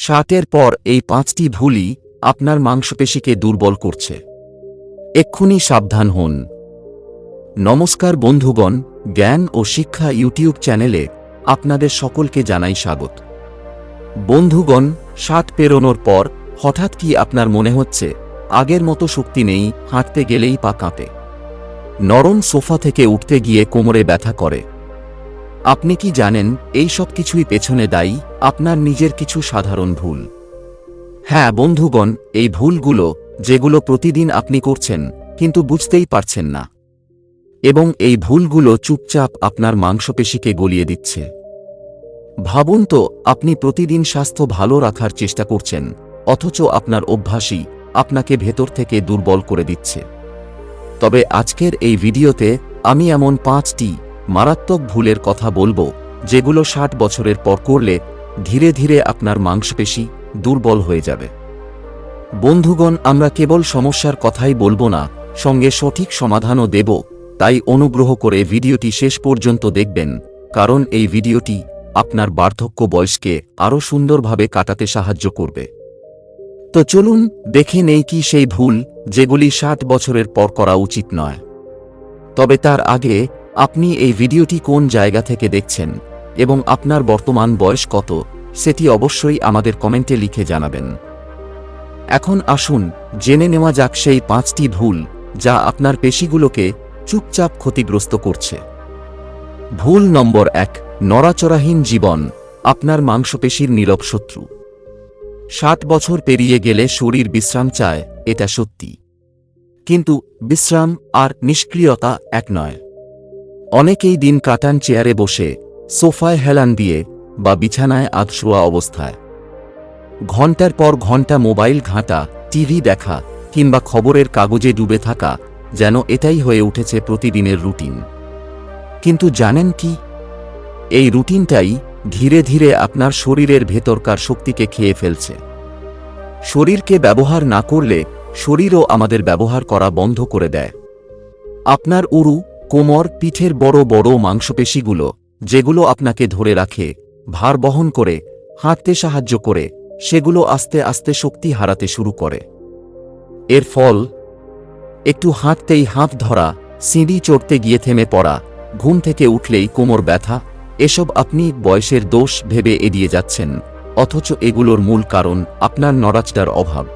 ষাটের পর এই পাঁচটি ভুলই আপনার মাংসপেশিকে দুর্বল করছে। এক্ষুনি সাবধান হন। নমস্কার বন্ধুগণ, জ্ঞান ও শিক্ষা ইউটিউব চ্যানেলে আপনাদের সকলকে জানাই স্বাগত। বন্ধুগণ ষাট পেরোনোর পর হঠাৎ কি আপনার মনে হচ্ছে, আগের মতো শক্তি নেই, হাঁটতে গেলেই পা কাঁপে। নরম সোফা থেকে উঠতে গিয়ে কোমরে ব্যথা করে। আপনি কি জানেন, এই সব কিছুই পেছনে দায়ী? আপনার নিজের কিছু সাধারণ ভুল। হ্যাঁ বন্ধুগণ, এই ভুলগুলো, যেগুলো প্রতিদিন আপনি করছেন, কিন্তু বুঝতেই পারছেন না। এবং এই ভুলগুলো চুপচাপ আপনার মাংসপেশিকে গলিয়ে দিচ্ছে। ভাবুন তো, আপনি প্রতিদিন স্বাস্থ্য ভালো রাখার চেষ্টা করছেন, অথচ আপনার অভ্যাসই আপনাকে ভেতর থেকে দুর্বল করে দিচ্ছে। তবে আজকের এই ভিডিওতে আমি এমন পাঁচটি মারাত্মক ভুলের কথা বলব, যেগুলো ষাট বছরের পর করলে ধীরে ধীরে আপনার মাংসপেশি দুর্বল হয়ে যাবে। বন্ধুগণ, আমরা কেবল সমস্যার কথাই বলব না, সঙ্গে সঠিক সমাধানও দেব, তাই অনুগ্রহ করে ভিডিওটি শেষ পর্যন্ত দেখবেন, কারণ এই ভিডিওটি আপনার বার্ধক্য বয়সকে আরও সুন্দরভাবে কাটাতে সাহায্য করবে। তো চলুন, দেখে নেই কি সেই ভুল যেগুলি ষাট বছরের পর করা উচিত নয়। তবে তার আগে, আপনি এই ভিডিওটি কোন জায়গা থেকে দেখছেন এবং আপনার বর্তমান বয়স কত? সেটি অবশ্যই আমাদের কমেন্টে লিখে জানাবেন। এখন আসুন, জেনে নেওয়া যাক সেই পাঁচটি ভুল যা আপনার পেশিগুলোকে চুপচাপ ক্ষতিগ্রস্ত করছে। ভুল নম্বর এক, নড়াচড়াহীন জীবন, আপনার মাংসপেশির নীরব শত্রু। ষাট বছর পেরিয়ে গেলে শরীর বিশ্রাম চায়, এটা সত্যি। কিন্তু বিশ্রাম আর নিষ্ক্রিয়তা এক নয়। অনেকেই দিন কাটান চেয়ারে বসে, সোফায় হেলান দিয়ে বা বিছানায় আধশোয়া অবস্থায়। ঘণ্টার পর ঘণ্টা মোবাইল ঘাঁটা, টিভি দেখা, কিংবা খবরের কাগজে ডুবে থাকা যেন এটাই হয়ে উঠেছে প্রতিদিনের রুটিন। কিন্তু জানেন কি? এই রুটিনটাই ধীরে ধীরে আপনার শরীরের ভেতরকার শক্তিকে খেয়ে ফেলছে। শরীরকে ব্যবহার না করলে শরীরও আমাদের ব্যবহার করা বন্ধ করে দেয়। আপনার উরু, কোমর, পিঠের বড় বড় মাংসপেশিগুলো, যেগুলো আপনাকে ধরে রাখে ভার বহন করে, হাঁটতে সাহায্য করে, সেগুলো আস্তে আস্তে শক্তি হারাতে শুরু করে। এর ফল, একটু হাঁটতেই হাঁপ ধরা, সিঁড়ি চড়তে গিয়ে থেমে পড়া, ঘুম থেকে উঠলেই কোমর ব্যথা, এসব আপনি বয়সের দোষ ভেবে এড়িয়ে যাচ্ছেন, অথচ এগুলোর মূল কারণ আপনার নড়াচটার অভাব।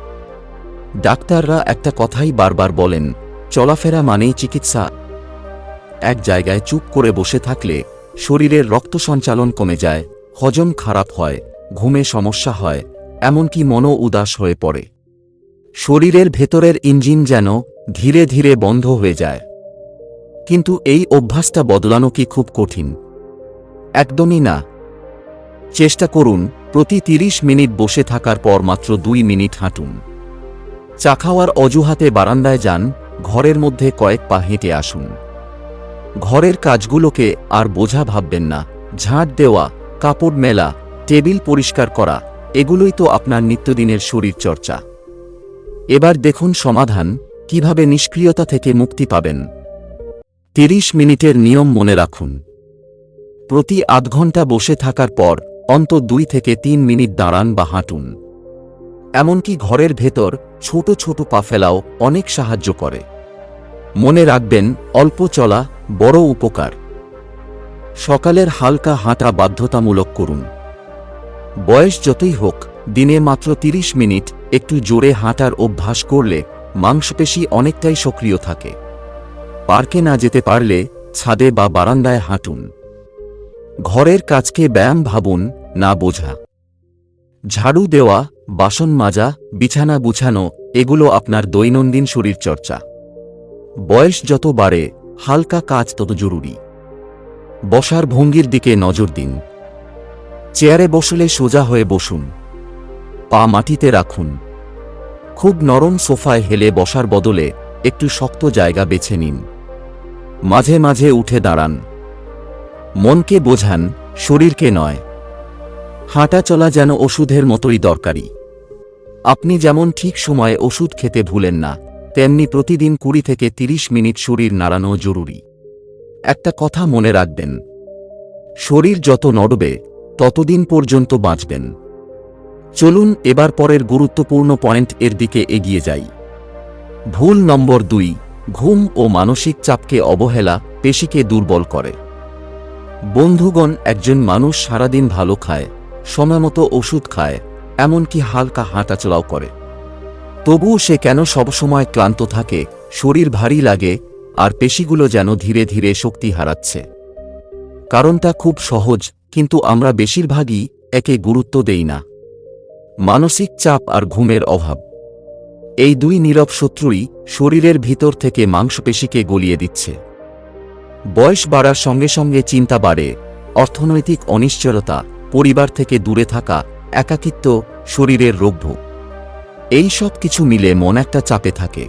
ডাক্তাররা একটা কথাই বারবার বলেন, চলাফেরা মানেই চিকিৎসা। এক জায়গায় চুপ করে বসে থাকলে, শরীরের রক্ত সঞ্চালন কমে যায় হজম খারাপ হয়, ঘুমে সমস্যা হয়, এমনকি মনও উদাস হয়ে পড়ে। শরীরের ভেতরের ইঞ্জিন যেন ধীরে ধীরে বন্ধ হয়ে যায়। কিন্তু এই অভ্যাসটা বদলানো কি খুব কঠিন? একদমই না। চেষ্টা করুন, প্রতি তিরিশ মিনিট বসে থাকার পর মাত্র দুই মিনিট হাঁটুন। চা খাওয়ার অজুহাতে বারান্দায় যান, ঘরের মধ্যে কয়েক পা হেঁটে আসুন। ঘরের কাজগুলোকে আর বোঝা ভাববেন না, ঝাঁট দেওয়া কাপড় মেলা, টেবিল পরিষ্কার করা, এগুলোই তো আপনার নিত্যদিনের শরীর চর্চা এবার দেখুন সমাধান, কীভাবে নিষ্ক্রিয়তা থেকে মুক্তি পাবেন। তিরিশ মিনিটের নিয়ম মনে রাখুন। প্রতি আধ ঘণ্টা বসে থাকার পর অন্ত দুই থেকে তিন মিনিট দাঁড়ান বা হাঁটুন। এমনকি ঘরের ভেতর, ছোট ছোট পা ফেলাও অনেক সাহায্য করে। মনে রাখবেন, অল্প চলা বড় উপকার। সকালের হালকা হাঁটা বাধ্যতামূলক করুন। বয়স যতই হোক, দিনে মাত্র তিরিশ মিনিট একটু জোরে হাঁটার অভ্যাস করলে মাংসপেশি অনেকটাই সক্রিয় থাকে। পার্কে না যেতে পারলে ছাদে বা বারান্দায় হাঁটুন। ঘরের কাজকে ব্যায়াম ভাবুন, না বোঝা। ঝাড়ু দেওয়া, বাসন মাজা, বিছানা গুছানো, এগুলো আপনার দৈনন্দিন শরীরচর্চা। বয়স যত বাড়ে, হালকা কাজ তত জরুরি। বসার ভঙ্গির দিকে নজর দিন। চেয়ারে বসলে সোজা হয়ে বসুন। পা মাটিতে রাখুন। খুব নরম সোফায় হেলে বসার বদলে একটু শক্ত জায়গা বেছে নিন। মাঝে মাঝে উঠে দাঁড়ান। মনকে বোঝান, শরীরকে নয়। হাঁটা চলা যেন ওষুধের মতোই দরকারি। আপনি যেমন ঠিক সময়ে ওষুধ খেতে ভুলেন না, তেমনি প্রতিদিন কুড়ি থেকে তিরিশ মিনিট শরীর নাড়ানো জরুরি। একটা কথা মনে রাখবেন। শরীর যত নড়বে, ততদিন পর্যন্ত বাঁচবেন। চলুন এবার পরের গুরুত্বপূর্ণ পয়েন্ট এর দিকে এগিয়ে যাই। ভুল নম্বর দুই, ঘুম ও মানসিক চাপকে অবহেলা পেশিকে দুর্বল করে। বন্ধুগণ, একজন মানুষ সারাদিন ভালো খায় সময়মতো ওষুধ খায়, এমনকি হালকা হাঁটাচলাও করে। তবুও সে কেন সবসময় ক্লান্ত থাকে, শরীর ভারী লাগে আর পেশিগুলো যেন ধীরে ধীরে শক্তি হারাচ্ছে। কারণটা খুব সহজ, কিন্তু আমরা বেশিরভাগই একে গুরুত্ব দেই না। মানসিক চাপ আর ঘুমের অভাব। এই দুই নীরব শত্রুই শরীরের ভিতর থেকে মাংসপেশিকে গলিয়ে দিচ্ছে। বয়স বাড়ার সঙ্গে সঙ্গে চিন্তা বাড়ে, অর্থনৈতিক অনিশ্চয়তা, পরিবার থেকে দূরে থাকা, একাকিত্ব, শরীরের রোগভোগ এই সব কিছু মিলে মন একটা চাপে থাকে।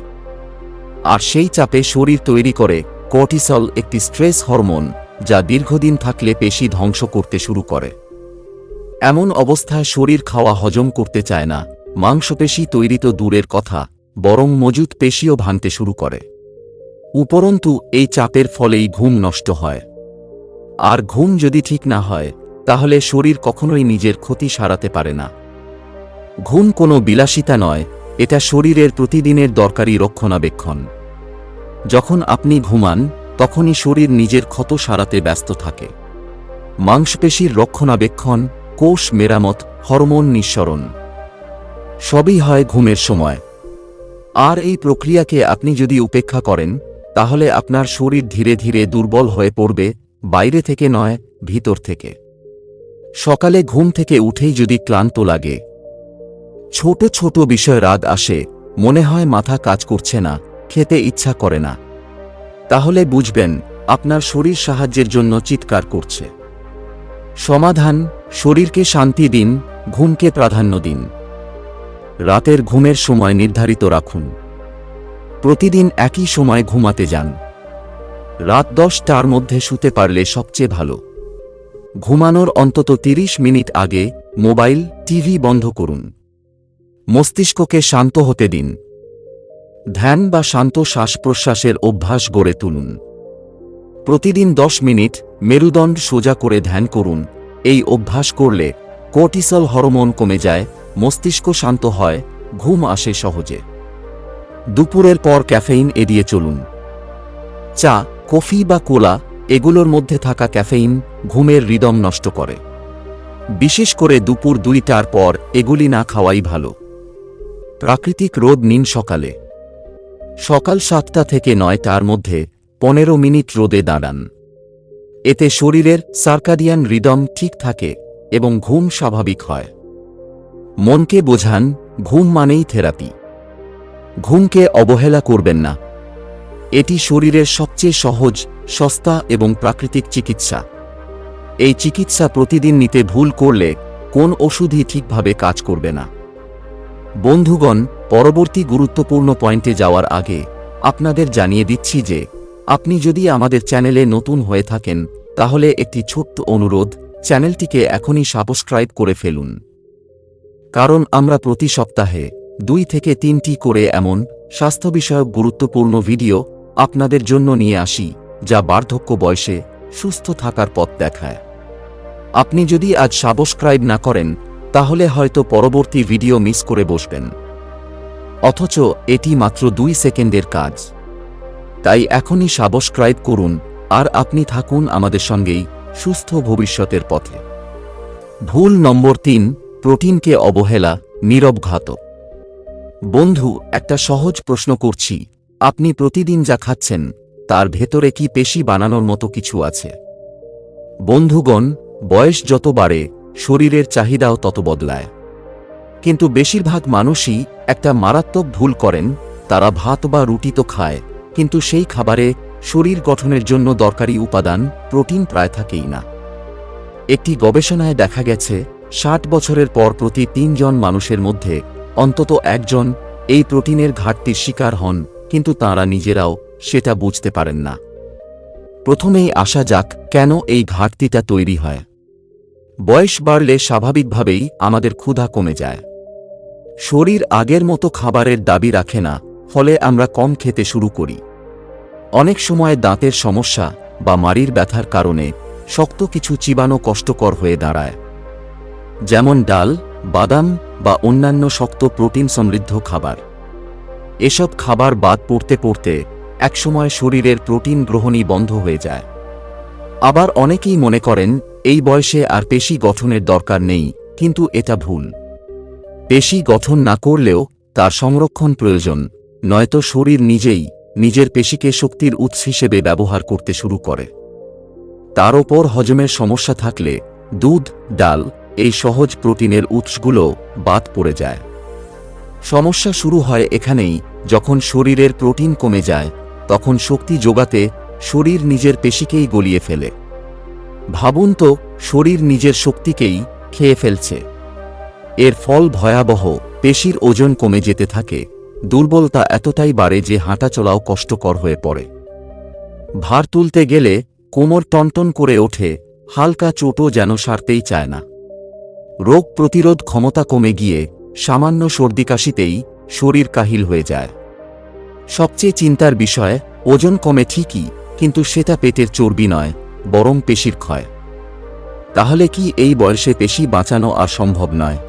আর সেই চাপে শরীর তৈরি করে কর্টিসল একটি স্ট্রেস হরমোন যা দীর্ঘদিন থাকলে পেশি ধ্বংস করতে শুরু করে। এমন অবস্থায় শরীর খাওয়া হজম করতে চায় না, মাংসপেশি তৈরি তো দূরের কথা, বরং মজুদ পেশিও ভাঙতে শুরু করে। উপরন্তু, এই চাপের ফলেই ঘুম নষ্ট হয়। আর ঘুম যদি ঠিক না হয়, তাহলে শরীর কখনোই নিজের ক্ষতি সারাতে পারে না। ঘুম কোনো বিলাসিতা নয় এটা শরীরের প্রতিদিনের দরকারি রক্ষণাবেক্ষণ। যখন আপনি ঘুমান, তখনই শরীর নিজের ক্ষত সারাতে ব্যস্ত থাকে। মাংসপেশির রক্ষণাবেক্ষণ, কোষ মেরামত, হরমোন নিঃসরণ। সবই হয় ঘুমের সময়। আর এই প্রক্রিয়াকে আপনি যদি উপেক্ষা করেন, তাহলে আপনার শরীর ধীরে ধীরে দুর্বল হয়ে পড়বে, বাইরে থেকে নয়, ভিতর থেকে। সকালে ঘুম থেকে উঠেই যদি ক্লান্ত লাগে ছোট ছোট বিষয় রাগ আসে, মনে হয় মাথা কাজ করছে না, খেতে ইচ্ছা করে না। তাহলে বুঝবেন, আপনার শরীর সাহায্যের জন্য চিৎকার করছে। সমাধান, শরীরকে শান্তি দিন, ঘুমকে প্রাধান্য দিন। রাতের ঘুমের সময় নির্ধারিত রাখুন। প্রতিদিন একই সময় ঘুমাতে যান। রাত দশটার মধ্যে শুতে পারলে সবচেয়ে ভালো। ঘুমানোর অন্তত তিরিশ মিনিট আগে মোবাইল, টিভি বন্ধ করুন। মস্তিষ্ককে শান্ত হতে দিন। ধ্যান বা শান্ত শ্বাস প্রশ্বাসের অভ্যাস গড়ে তুলুন। প্রতিদিন দশ মিনিট মেরুদণ্ড সোজা করে ধ্যান করুন। এই অভ্যাস করলে কোর্টিসল হরমোন কমে যায়, মস্তিষ্ক শান্ত হয়, ঘুম আসে সহজে। দুপুরের পর ক্যাফেইন এড়িয়ে চলুন। চা, কফি বা কোলা এগুলোর মধ্যে থাকা ক্যাফেইন ঘুমের হৃদম নষ্ট করে। বিশেষ করে দুপুর দুইটার পর এগুলি না খাওয়াই ভালো। প্রাকৃতিক রোদ নিন সকালে। সকাল সাতটা থেকে নয়টার মধ্যে পনেরো মিনিট রোদে দাঁড়ান। এতে শরীরের সার্কাডিয়ান রিদম ঠিক থাকে এবং ঘুম স্বাভাবিক হয়। মনকে বোঝান, ঘুম মানেই থেরাপি। ঘুমকে অবহেলা করবেন না। এটি শরীরের সবচেয়ে সহজ, সস্তা এবং প্রাকৃতিক চিকিৎসা। এই চিকিৎসা প্রতিদিন নিতে ভুল করলে কোন ওষুধই ঠিকভাবে কাজ করবে না। বন্ধুগণ, পরবর্তী গুরুত্বপূর্ণ পয়েন্টে যাওয়ার আগে আপনাদের জানিয়ে দিচ্ছি যে, আপনি যদি আমাদের চ্যানেলে নতুন হয়ে থাকেন, তাহলে একটি ছোট্ট অনুরোধ, চ্যানেলটিকে এখনই সাবস্ক্রাইব করে ফেলুন। কারণ আমরা প্রতি সপ্তাহে দুই থেকে তিনটি করে এমন স্বাস্থ্য বিষয়ক গুরুত্বপূর্ণ ভিডিও আপনাদের জন্য নিয়ে আসি, যা বার্ধক্য বয়সে সুস্থ থাকার পথ দেখায়। আপনি যদি আজ সাবস্ক্রাইব না করেন তাহলে হয়তো পরবর্তী ভিডিও মিস করে বসবেন। অথচ এটি মাত্র দুই সেকেন্ডের কাজ। তাই এখনই সাবস্ক্রাইব করুন, আর আপনি থাকুন আমাদের সঙ্গেই সুস্থ ভবিষ্যতের পথে। ভুল নম্বর তিন, প্রোটিনকে অবহেলা, নীরব ঘাতক। বন্ধু, একটা সহজ প্রশ্ন করছি। আপনি প্রতিদিন যা খাচ্ছেন, তার ভেতরে কি পেশি বানানোর মতো কিছু আছে? বন্ধুগণ, বয়স যত বাড়ে শরীরের চাহিদাও তত বদলায়। কিন্তু বেশিরভাগ মানুষই একটা মারাত্মক ভুল করেন, তারা ভাত বা রুটি তো খায়, কিন্তু সেই খাবারে শরীর গঠনের জন্য দরকারি উপাদান, প্রোটিন প্রায় থাকেই না। একটি গবেষণায় দেখা গেছে, ষাট বছরের পর প্রতি তিনজন মানুষের মধ্যে অন্তত একজন এই প্রোটিনের ঘাটতির শিকার হন, কিন্তু তাঁরা নিজেরাও সেটা বুঝতে পারেন না। প্রথমেই আসা যাক কেন এই ঘাটতিটা তৈরি হয়। বয়স বাড়লে স্বাভাবিকভাবেই আমাদের ক্ষুধা কমে যায়। শরীর আগের মতো খাবারের দাবি রাখে না, ফলে আমরা কম খেতে শুরু করি। অনেক সময় দাঁতের সমস্যা বা মাড়ির ব্যথার কারণে শক্ত কিছু চিবানো কষ্টকর হয়ে দাঁড়ায়। যেমন ডাল, বাদাম বা অন্যান্য শক্ত প্রোটিন সমৃদ্ধ খাবার। এসব খাবার বাদ পড়তে পড়তে একসময় শরীরের প্রোটিন গ্রহণই বন্ধ হয়ে যায়। আবার অনেকেই মনে করেন, এই বয়সে আর পেশি গঠনের দরকার নেই, কিন্তু এটা ভুল। পেশি গঠন না করলেও তার সংরক্ষণ প্রয়োজন, নয়তো শরীর নিজেই নিজের পেশিকে শক্তির উৎস হিসেবে ব্যবহার করতে শুরু করে। তার ওপর হজমের সমস্যা থাকলে দুধ, ডাল, এই সহজ প্রোটিনের উৎসগুলো বাদ পড়ে যায়। সমস্যা শুরু হয় এখানেই, যখন শরীরের প্রোটিন কমে যায়, তখন শক্তি যোগাতে শরীর নিজের পেশিকেই গলিয়ে ফেলে। ভাবুন তো, শরীর নিজের শক্তিকেই খেয়ে ফেলছে। এর ফল ভয়াবহ, পেশির ওজন কমে যেতে থাকে, দুর্বলতা এতটাই বাড়ে যে হাঁটা চলাও কষ্টকর হয়ে পড়ে। ভার তুলতে গেলে কোমর টনটন করে ওঠে, হালকা চোটও যেন সারতেই চায় না। রোগ প্রতিরোধ ক্ষমতা কমে গিয়ে, সামান্য সর্দি কাশিতেই শরীর কাহিল হয়ে যায়। সবচেয়ে চিন্তার বিষয়, ওজন কমে ঠিকই কিন্তু সেটা পেটের চর্বি নয়, বরং পেশির ক্ষয়। তাহলে কি এই বয়সে পেশি বাঁচানো আর সম্ভব নয়?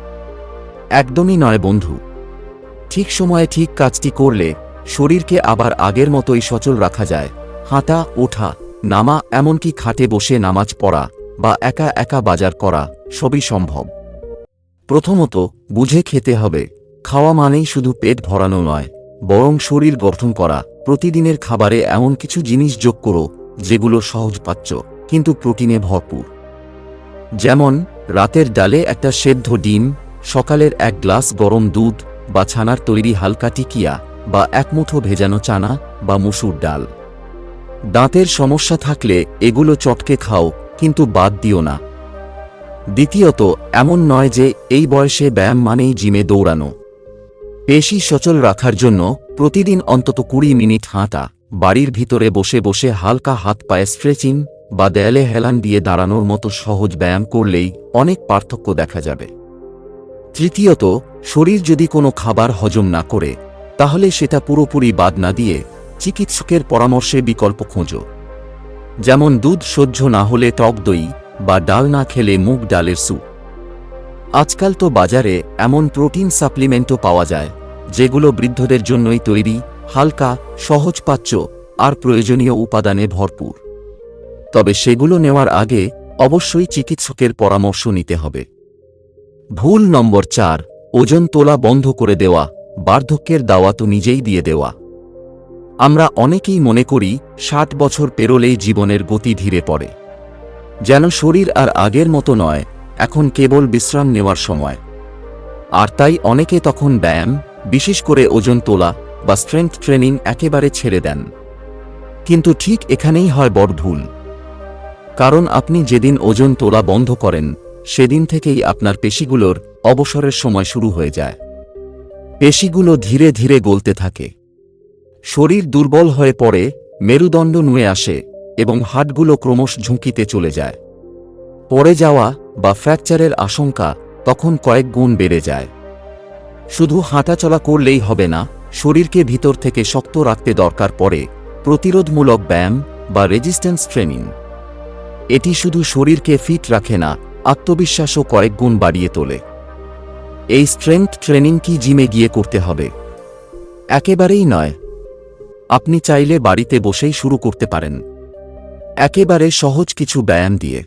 একদমই নয় বন্ধু। ঠিক সময়ে ঠিক কাজটি করলে শরীরকে আবার আগের মতোই সচল রাখা যায়। হাঁটা, ওঠা, নামা, এমনকি খাটে বসে নামাজ পড়া বা একা একা বাজার করা সবই সম্ভব। প্রথমত বুঝে খেতে হবে, খাওয়া মানেই শুধু পেট ভরানো নয়, বরং শরীর গঠন করা প্রতিদিনের খাবারে এমন কিছু জিনিস যোগ করো, যেগুলো সহজপাচ্য কিন্তু প্রোটিনে ভরপুর। যেমন, রাতের ডালে একটা সেদ্ধ ডিম, সকালের এক গ্লাস গরম দুধ বা ছানার তৈরি হালকা টিকিয়া বা একমুঠো ভেজানো চানা বা মুসুর ডাল। দাঁতের সমস্যা থাকলে এগুলো চটকে খাও, কিন্তু বাদ দিও না। দ্বিতীয়ত, এমন নয় যে এই বয়সে ব্যায়াম মানেই জিমে দৌড়ানো। পেশি সচল রাখার জন্য প্রতিদিন অন্তত কুড়ি মিনিট হাঁটা, বাড়ির ভিতরে বসে বসে হালকা হাত পায়ে স্ট্রেচিং বা দেয়ালে হেলান দিয়ে দাঁড়ানোর মতো সহজ ব্যায়াম করলেই অনেক পার্থক্য দেখা যাবে। তৃতীয়ত, শরীর যদি কোনো খাবার হজম না করে, তাহলে সেটা পুরোপুরি বাদ না দিয়ে চিকিৎসকের পরামর্শে বিকল্প খোঁজো। যেমন দুধ সহ্য না হলে টক দই বা ডাল না খেলে মুগ ডালের স্যুপ। আজকাল তো বাজারে এমন প্রোটিন সাপ্লিমেন্টও পাওয়া যায় যেগুলো বৃদ্ধদের জন্যই তৈরি, হালকা সহজপাচ্য আর প্রয়োজনীয় উপাদানে ভরপুর। তবে সেগুলো নেওয়ার আগে অবশ্যই চিকিৎসকের পরামর্শ নিতে হবে। ভুল নম্বর চার, ওজন তোলা বন্ধ করে দেওয়া, বার্ধক্যের দাওয়া তো নিজেই দিয়ে দেওয়া। আমরা অনেকেই মনে করি, ষাট বছর পেরোলেই জীবনের গতি ধীরে পড়ে। যেন শরীর আর আগের মতো নয়, এখন কেবল বিশ্রাম নেওয়ার সময়। আর তাই অনেকে তখন ব্যায়াম বিশেষ করে ওজন তোলা বা স্ট্রেংথ ট্রেনিং একেবারে ছেড়ে দেন। কিন্তু ঠিক এখানেই হয় বড় ভুল। কারণ আপনি যেদিন ওজন তোলা বন্ধ করেন, সেদিন থেকেই আপনার পেশিগুলোর অবসরের সময় শুরু হয়ে যায়। পেশিগুলো ধীরে ধীরে গলতে থাকে। শরীর দুর্বল হয়ে পড়ে, মেরুদণ্ড নুয়ে আসে এবং হাটগুলো ক্রমশ ঝুঁকিতে চলে যায়। পড়ে যাওয়া বা ফ্র্যাকচারের আশঙ্কা তখন কয়েক গুণ বেড়ে যায়। শুধু হাঁটাচলা করলেই হবে না, শরীরকে ভিতর থেকে শক্ত রাখতে দরকার পড়ে প্রতিরোধমূলক ব্যায়াম বা রেজিস্ট্যান্স ট্রেনিং। এটি শুধু শরীরকে ফিট রাখে না, আত্মবিশ্বাসও কয়েক গুণ বাড়িয়ে তোলে। এই স্ট্রেংথ ট্রেনিং কি জিমে গিয়ে করতে হবে? একেবারেই নয়। আপনি চাইলে বাড়িতে বসেই শুরু করতে পারেন। একেবারে সহজ কিছু ব্যায়াম দিয়ে।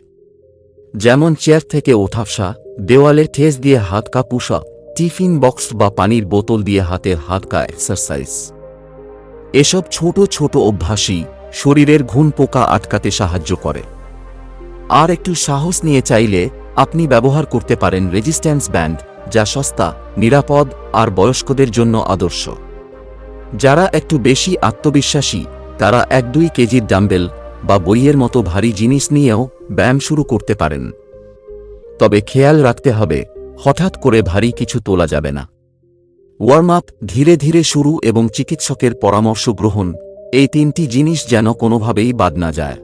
যেমন চেয়ার থেকে ওঠাফসা, দেওয়ালে ঠেস দিয়ে হাত কাপুসা টিফিন বক্স বা পানির বোতল দিয়ে হাতের হাতকা এক্সারসাইজ এসব ছোট ছোট অভ্যাসই শরীরের ঘুণ পোকা আটকাতে সাহায্য করে। আর একটু সাহস নিয়ে চাইলে আপনি ব্যবহার করতে পারেন রেজিস্ট্যান্স ব্যান্ড যা সস্তা, নিরাপদ আর বয়স্কদের জন্য আদর্শ। যারা একটু বেশি আত্মবিশ্বাসী, তারা এক দুই কেজির ডাম্বেল বা বইয়ের মতো ভারী জিনিস নিয়েও ব্যায়াম শুরু করতে পারেন। তবে খেয়াল রাখতে হবে হঠাৎ করে ভারী কিছু তোলা যাবে না। ওয়ার্ম আপ ধীরে ধীরে শুরু এবং চিকিৎসকের পরামর্শ গ্রহণ, এই তিনটি জিনিস যেন কোনোভাবেই বাদ না যায়।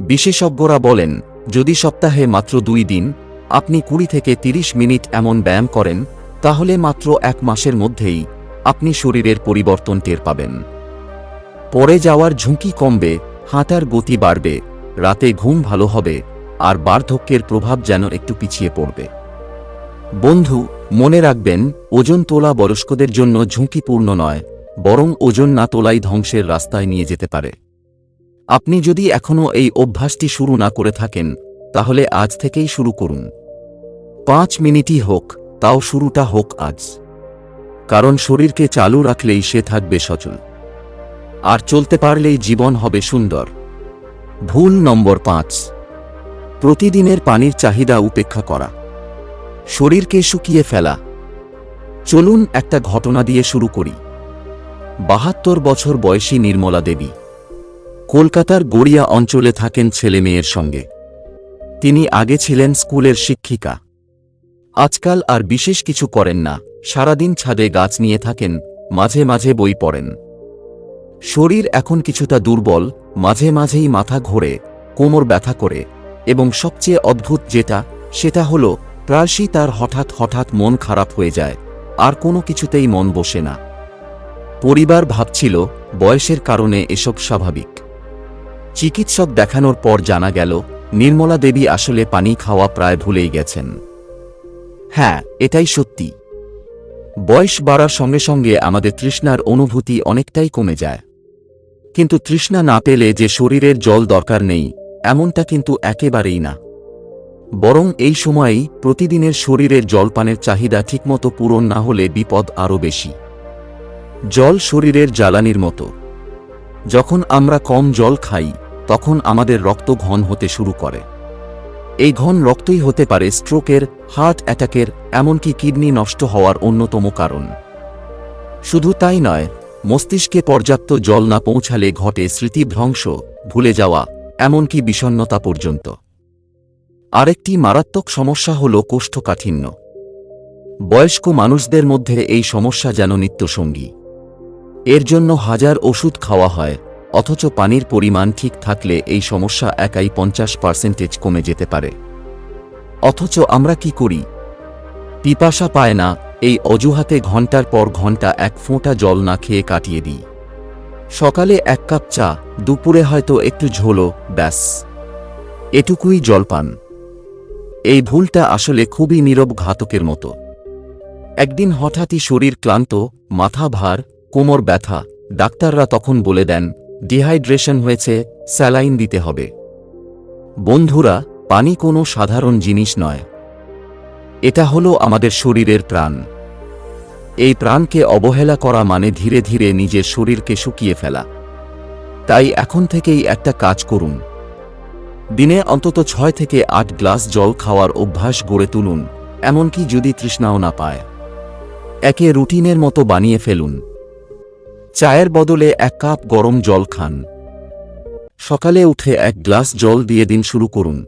বিশেষজ্ঞরা বলেন, যদি সপ্তাহে মাত্র দুই দিন, আপনি কুড়ি থেকে ৩০ মিনিট এমন ব্যায়াম করেন, তাহলে মাত্র এক মাসের মধ্যেই আপনি শরীরের পরিবর্তন টের পাবেন। পরে যাওয়ার ঝুঁকি কমবে, হাঁটার গতি বাড়বে, রাতে ঘুম ভালো হবে, আর বার্ধক্যের প্রভাব যেন একটু পিছিয়ে পড়বে। বন্ধু, মনে রাখবেন, ওজন তোলা বয়স্কদের জন্য ঝুঁকিপূর্ণ নয়, বরং ওজন না তোলাই ধ্বংসের রাস্তায় নিয়ে যেতে পারে। আপনি যদি এখনও এই অভ্যাসটি শুরু না করে থাকেন, তাহলে আজ থেকেই শুরু করুন। পাঁচ মিনিটই হোক, তাও শুরুটা হোক আজ। কারণ শরীরকে চালু রাখলেই সে থাকবে সচল। আর চলতে পারলেই জীবন হবে সুন্দর। ভুল নম্বর পাঁচ। প্রতিদিনের পানির চাহিদা উপেক্ষা করা। শরীরকে শুকিয়ে ফেলা। চলুন একটা ঘটনা দিয়ে শুরু করি। বাহাত্তর বছর বয়সী নির্মলা দেবী কলকাতার গড়িয়া অঞ্চলে থাকেন ছেলে মেয়ের সঙ্গে। তিনি আগে ছিলেন স্কুলের শিক্ষিকা। আজকাল আর বিশেষ কিছু করেন না, সারাদিন ছাদে গাছ নিয়ে থাকেন, মাঝে মাঝে বই পড়েন। শরীর এখন কিছুটা দুর্বল, মাঝে মাঝেই মাথা ঘোরে, কোমর ব্যথা করে, এবং সবচেয়ে অদ্ভুত যেটা, সেটা হল প্রায়শই তার হঠাৎ হঠাৎ মন খারাপ হয়ে যায়, আর কোনো কিছুতেই মন বসে না। পরিবার ভাবছিল, বয়সের কারণে এসব স্বাভাবিক। চিকিৎসক দেখানোর পর জানা গেল, নির্মলা দেবী আসলে পানি খাওয়া প্রায় ভুলেই গেছেন। হ্যাঁ এটাই সত্যি। বয়স বাড়ার সঙ্গে সঙ্গে আমাদের তৃষ্ণার অনুভূতি অনেকটাই কমে যায়। কিন্তু তৃষ্ণা না পেলে যে শরীরের জল দরকার নেই, এমনটা কিন্তু একেবারেই না। বরং এই সময়েই প্রতিদিনের শরীরের জলপানের চাহিদা ঠিকমতো পূরণ না হলে বিপদ আরও বেশি। জল শরীরের জ্বালানির মতো। যখন আমরা কম জল খাই, তখন আমাদের রক্ত ঘন হতে শুরু করে। এই ঘন রক্তই হতে পারে স্ট্রোকের, হার্ট অ্যাটাকের, এমনকি কিডনি নষ্ট হওয়ার অন্যতম কারণ। শুধু তাই নয়, মস্তিষ্কে পর্যাপ্ত জল না পৌঁছালে ঘটে স্মৃতিভ্রংশ, ভুলে যাওয়া, এমনকি বিষণ্নতা পর্যন্ত। আরেকটি মারাত্মক সমস্যা হল কোষ্ঠকাঠিন্য। বয়স্ক মানুষদের মধ্যে এই সমস্যা যেন নিত্যসঙ্গী। এর জন্য হাজার ওষুধ খাওয়া হয়, অথচ পানির পরিমাণ ঠিক থাকলে এই সমস্যা একাই পঞ্চাশ পার্সেন্টেজ কমে যেতে পারে। অথচ আমরা কি করি? পিপাসা পায় না, এই অজুহাতে ঘণ্টার পর ঘণ্টা এক ফোঁটা জল না খেয়ে কাটিয়ে দিই। সকালে এক কাপ চা, দুপুরে হয়তো একটু ঝোলো ব্যাস। এটুকুই জলপান। এই ভুলটা আসলে খুবই নীরব ঘাতকের মতো। একদিন হঠাৎই শরীর ক্লান্ত, মাথা ভার, কোমর ব্যথা, ডাক্তাররা তখন বলে দেন, ডিহাইড্রেশন হয়েছে, স্যালাইন দিতে হবে। বন্ধুরা, পানি কোনো সাধারণ জিনিস নয়। এটা হলো আমাদের শরীরের প্রাণ। এই প্রাণকে অবহেলা করা মানে ধীরে ধীরে নিজের শরীরকে শুকিয়ে ফেলা। তাই এখন থেকেই একটা কাজ করুন। দিনে অন্তত ছয় থেকে আট গ্লাস জল খাওয়ার অভ্যাস গড়ে তুলুন, এমনকি যদি তৃষ্ণাও না পায়। একে রুটিনের মতো বানিয়ে ফেলুন। চায়ের বদলে এক কাপ গরম জল খান। সকালে উঠে এক গ্লাস জল দিয়ে দিন শুরু করুন।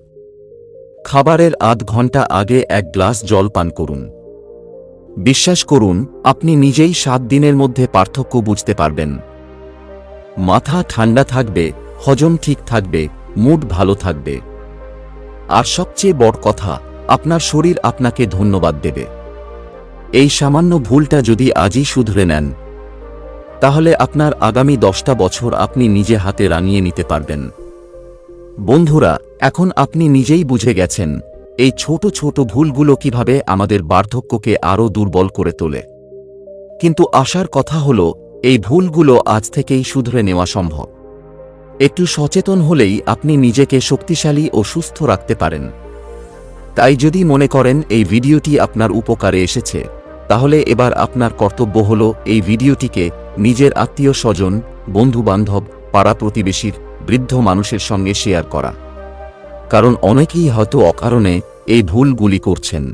খাবারের আধ ঘণ্টা আগে এক গ্লাস জল পান করুন। বিশ্বাস করুন, আপনি নিজেই সাত দিনের মধ্যে পার্থক্য বুঝতে পারবেন। মাথা ঠান্ডা থাকবে, হজম ঠিক থাকবে মুড ভালো থাকবে। আর সবচেয়ে বড় কথা, আপনার শরীর আপনাকে ধন্যবাদ দেবে। এই সামান্য ভুলটা যদি আজই শুধরে নেন, তাহলে আপনার আগামী দশটা বছর আপনি নিজে হাতে রাঙিয়ে নিতে পারবেন। বন্ধুরা, এখন আপনি নিজেই বুঝে গেছেন, এই ছোট ছোট ভুলগুলো কীভাবে আমাদের বার্ধক্যকে আরও দুর্বল করে তোলে। কিন্তু আশার কথা হল, এই ভুলগুলো আজ থেকেই শুধরে নেওয়া সম্ভব। একটু সচেতন হলেই আপনি নিজেকে শক্তিশালী ও সুস্থ রাখতে পারেন। তাই যদি মনে করেন এই ভিডিওটি আপনার উপকারে এসেছে, তাহলে এবার আপনার কর্তব্য হল এই ভিডিওটিকে নিজের আত্মীয় স্বজন, বন্ধুবান্ধব, পাড়া প্রতিবেশীর, বৃদ্ধ মানুষের সঙ্গে শেয়ার করা। কারণ অনেকেই হয়তো অকারণে এই ভুলগুলি করছেন।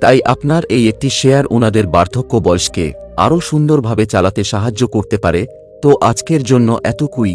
তাই আপনার এই একটি শেয়ার ওনাদের বার্ধক্য বয়সকে আরও সুন্দরভাবে চালাতে সাহায্য করতে পারে। তো আজকের জন্য এতকুই